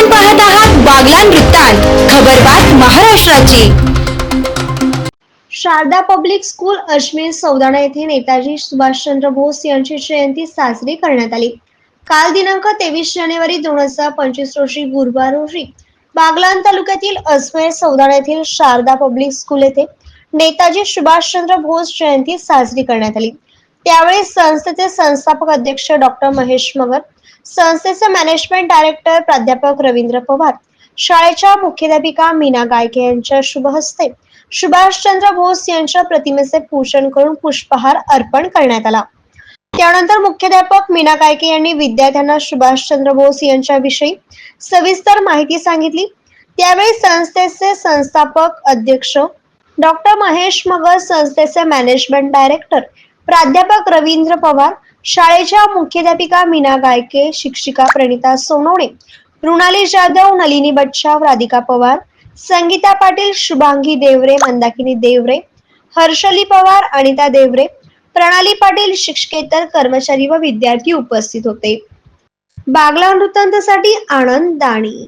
आपण पाहत आहात बागलान वृत्तांत खबरबात महाराष्ट्राची. शारदा पब्लिक स्कूल अजमेर सौदाणा येथे नेताजी सुभाषचंद्र बोस यांची जयंती साजरी करण्यात आली. काल दिनांक तेवीस जानेवारी दोन हजार पंचवीस रोजी गुरुवार रोजी बागलान तालुक्यातील अजमेर सौदाणा येथील शारदा पब्लिक स्कूल येथे नेताजी सुभाषचंद्र बोस जयंती साजरी करण्यात आली. त्यावेळी संस्थेचे संस्थापक अध्यक्ष डॉक्टर महेश मगर संस्थेचे मॅनेजमेंट डायरेक्टर प्राध्यापक रवींद्र पवार शाळेच्या मुख्याध्यापिका मीना गायके यांच्या शुभ हस्ते सुभाषचंद्र बोस यांच्या प्रतिमेचे पूजन करून पुष्पहार अर्पण करण्यात आला. त्यानंतर मुख्याध्यापक मीना गायके यांनी विद्यार्थ्यांना सुभाषचंद्र बोस यांच्याविषयी सविस्तर माहिती सांगितली. त्यावेळी संस्थेचे संस्थापक अध्यक्ष डॉक्टर महेश मगर संस्थेचे मॅनेजमेंट डायरेक्टर प्राध्यापक रवींद्र पवार शाळेच्या मुख्याध्यापिका मीना गायके शिक्षिका प्रणिता सोनवणे मृणाली जाधव नलिनी बच्चाव राधिका पवार संगीता पाटील शुभांगी देवरे मंदाकिनी देवरे हर्षली पवार अनिता देवरे प्रणाली पाटील शिक्षकेतर कर्मचारी व विद्यार्थी उपस्थित होते. बागला वृत्तांतासाठी आनंद दाणी.